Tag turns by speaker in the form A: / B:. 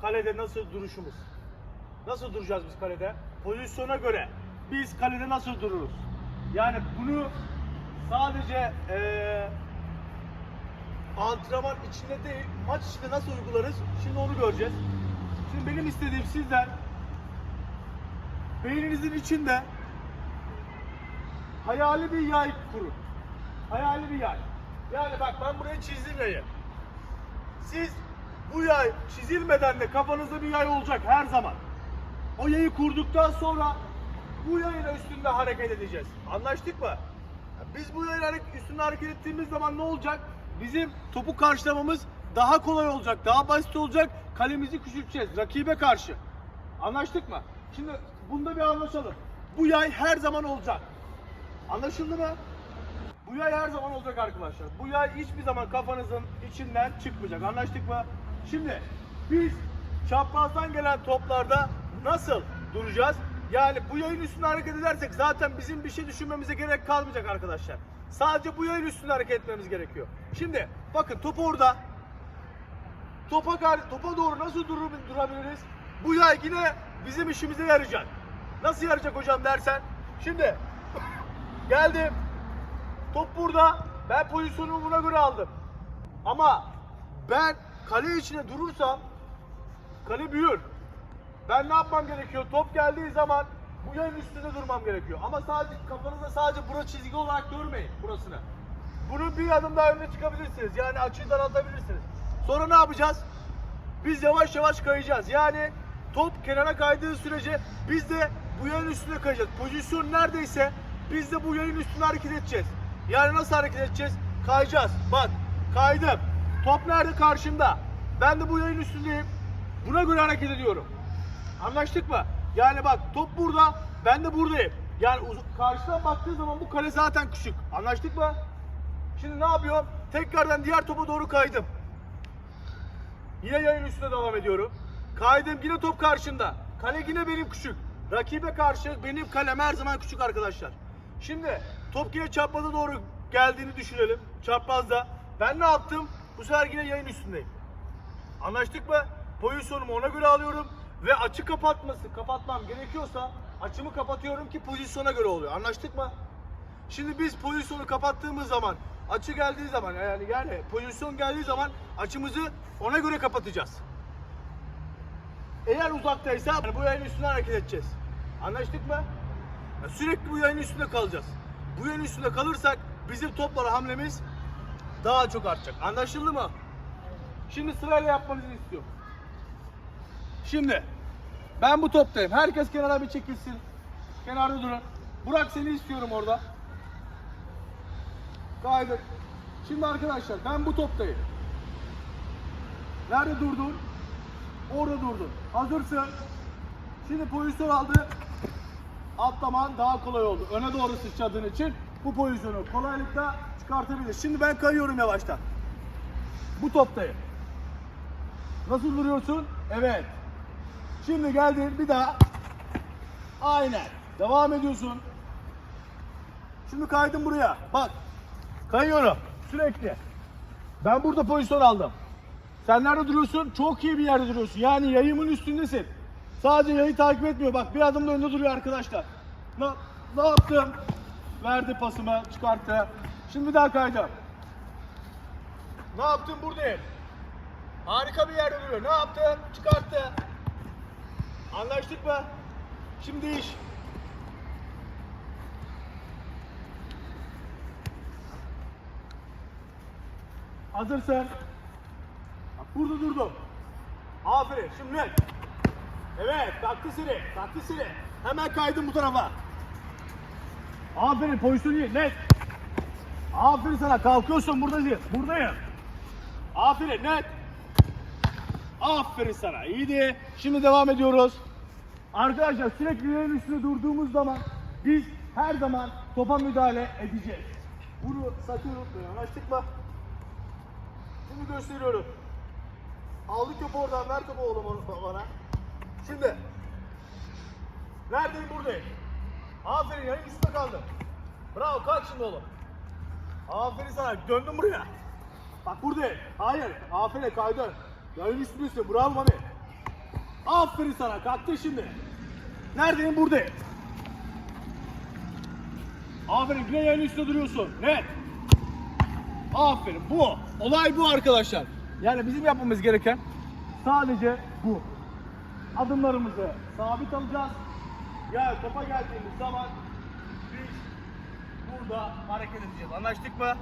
A: kalede nasıl duruşumuz? Nasıl duracağız biz kalede? Pozisyona göre biz kalede nasıl dururuz? Yani bunu sadece eee antrenman içinde değil, maç içinde nasıl uygularız? Şimdi onu göreceğiz. Şimdi benim istediğim sizden beyninizin içinde hayali bir yay kurun. Hayali bir yay. Yani bak ben buraya çizdim yayı. Siz bu yay çizilmeden de kafanızda bir yay olacak her zaman. O yayı kurduktan sonra bu yayın üstünde hareket edeceğiz. Anlaştık mı? Biz bu yayın üstünde hareket ettiğimiz zaman ne olacak? Bizim topu karşılamamız daha kolay olacak, daha basit olacak. Kalemizi küçülteceğiz rakibe karşı. Anlaştık mı? Şimdi bunda bir anlaşalım. Bu yay her zaman olacak. Anlaşıldı mı? Bu yay her zaman olacak arkadaşlar. Bu yay hiçbir zaman kafanızın içinden çıkmayacak. Anlaştık mı? Şimdi biz çaprazdan gelen toplarda nasıl duracağız? Yani bu yayın üstünde hareket edersek zaten bizim bir şey düşünmemize gerek kalmayacak arkadaşlar. Sadece bu yayın üstünde hareket etmemiz gerekiyor. Şimdi bakın top orada. Topa, topa doğru nasıl durur, durabiliriz? Bu yay yine bizim işimize yarayacak. Nasıl yarayacak hocam dersen. Şimdi geldim. Top burada. Ben pozisyonumu buna göre aldım. Ama ben kale içine durursam kale büyür. Ben ne yapmam gerekiyor? Top geldiği zaman bu yayın üstünde durmam gerekiyor. Ama sadece kafanızda sadece bura çizgi olarak görmeyin burasını. Bunu bir adım daha önüne çıkabilirsiniz. Yani açıyı daraltabilirsiniz. Sonra ne yapacağız? Biz yavaş yavaş kayacağız. Yani top kenara kaydığı sürece biz de bu yayın üstünde kayacağız. Pozisyon neredeyse biz de bu yayın üstünde hareket edeceğiz. Yani nasıl hareket edeceğiz? Kayacağız. Bak kaydım. Top nerede? Karşımda. Ben de bu yayın üstündeyim. Buna göre hareket ediyorum. Anlaştık mı? Yani bak top burada, ben de buradayım. Yani karşıdan baktığı zaman bu kale zaten küçük. Anlaştık mı? Şimdi ne yapıyorum? Tekrardan diğer topa doğru kaydım. Yine yayın üstüne devam ediyorum. Kaydım yine top karşında. Kale yine benim küçük. Rakibe karşı benim kalem her zaman küçük arkadaşlar. Şimdi top yine çapraza doğru geldiğini düşünelim. Çaprazda. Ben ne yaptım? Bu sefer yine yayın üstündeyim. Anlaştık mı? Pozisyonumu ona göre alıyorum ve açı kapatması kapatmam gerekiyorsa açımı kapatıyorum ki pozisyona göre oluyor. Anlaştık mı? Şimdi biz pozisyonu kapattığımız zaman açı geldiği zaman yani yani pozisyon geldiği zaman açımızı ona göre kapatacağız. Eğer uzaktaysa yani bu yayın üstüne hareket edeceğiz. Anlaştık mı? Ya sürekli bu yayın üstünde kalacağız. Bu yayın üstünde kalırsak bizim toplara hamlemiz daha çok artacak. Anlaşıldı mı? Şimdi sırayla yapmanızı istiyorum. Şimdi ben bu toptayım. Herkes kenara bir çekilsin. Kenarda durun. Burak seni istiyorum orada. Kaydık. Şimdi arkadaşlar ben bu toptayım. Nerede durdun? Orada durdun. Hazırsın. Şimdi pozisyon aldı. Atlaman daha kolay oldu. Öne doğru sıçradığın için bu pozisyonu kolaylıkla çıkartabilir. Şimdi ben kayıyorum yavaştan. Bu toptayım. Nasıl duruyorsun? Evet. Şimdi geldin bir daha. Aynen. Devam ediyorsun. Şimdi kaydım buraya. Bak. Kayıyorum. Sürekli. Ben burada pozisyon aldım. Sen nerede duruyorsun? Çok iyi bir yerde duruyorsun. Yani yayımın üstündesin. Sadece yayı takip etmiyor. Bak bir adım da önde duruyor arkadaşlar. Ne, ne yaptım? Verdi pasımı, çıkarttı. Şimdi daha kaydım. Ne yaptım buradayım. Harika bir yerde duruyor. Ne yaptın? Çıkarttı. Anlaştık mı? Şimdi iş. Hazırsın. Bak burada durdum. Aferin. Şimdi. Evet. Taktı seni. Taktı seni. Hemen kaydım bu tarafa. Aferin. Pozisyon iyi. Net. Aferin sana. Kalkıyorsun. Buradayım. Buradayım. Aferin. Net. Aferin sana. İyiydi. Şimdi devam ediyoruz. Arkadaşlar sürekli yerin üstünde durduğumuz zaman biz her zaman topa müdahale edeceğiz. Bunu sakın unutmayın. Anlaştık mı? Şimdi gösteriyorum. Aldık topu oradan. Ver topu oğlum bana. Şimdi. Neredeyim? Buradayım. Aferin yayın üstünde kaldım. Bravo kalk şimdi oğlum. Aferin sana. Döndüm buraya. Bak buradayım. Hayır. Aferin kaydın. Yayın üstündesin. Bravo Mami. Aferin sana. Kalktın şimdi. Neredeyim? Buradayım. Aferin. Güne yayın üstünde duruyorsun. Net. Aferin. Bu. Olay bu arkadaşlar. Yani bizim yapmamız gereken sadece bu. Adımlarımızı sabit alacağız. Ya topa geldiğimiz zaman biz burada hareket edeceğiz. Anlaştık mı?